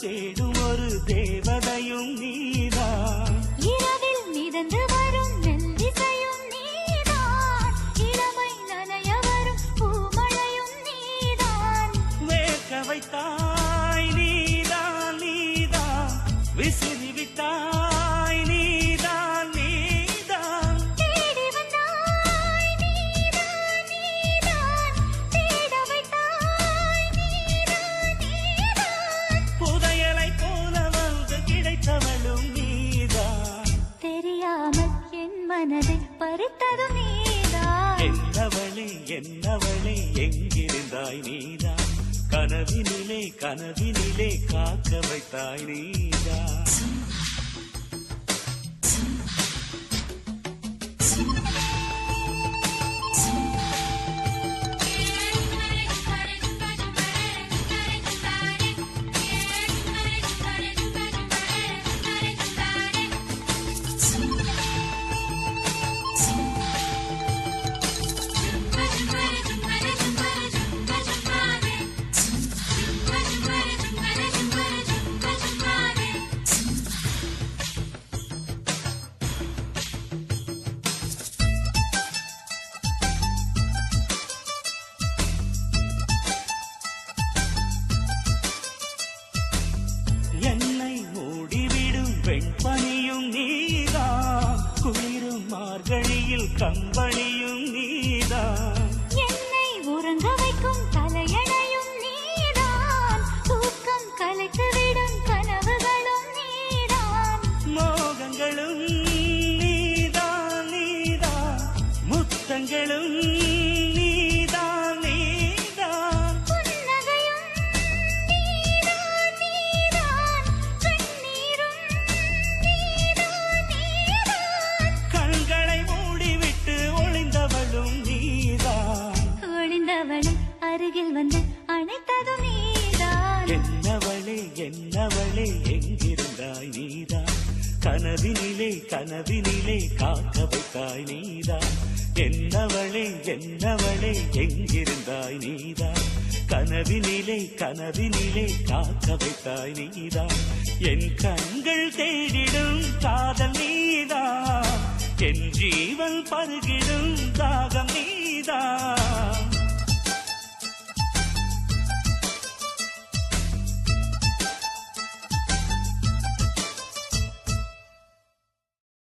தேடும் ஒரு தேவதையும் நீதான் இரவில் மிதந்து வரும் மெல்லிசையும் நீதான் இளமை நனைய வரும் பூமழையும் நீதான் வேர்க்க வைத்தாய் நீதான் நீதான் விசிறி மனதை பறித்ததும் நீதான் என்னவளே என்னவளே எங்கிருந்தாய் நீதான்? கனவினிலே கனவினிலே காக்க வைத்தாய் நீதான். வெண்பனியும் நீதான் குளிரும் மார்கழியில் கம்பளியும் நீதான் என்னை உறங்க வைக்கும் தலையணையும் நீதான் தூக்கம் கலைத்துவிடும் கனவுகளும் நீதான். மோகங்களும் நீதான் நீதான் முத்தங்களும் அருகில் வந்து அணைத்ததும் நீதான். என்னவளே என்னவளே எங்கிருந்தாய் நீதான். கனவினிலே கனவினிலே காக்க வைத்தாய் நீதான். என்னவளே என்னவளே எங்கிருந்தாய் நீதான். கனவினிலே கனவினிலே காக்க வைத்தாய் நீதான். என் கண்கள் தேடிடும் காதல் நீதான். என் ஜீவன் பருகிடும் தாகம் நீதான்.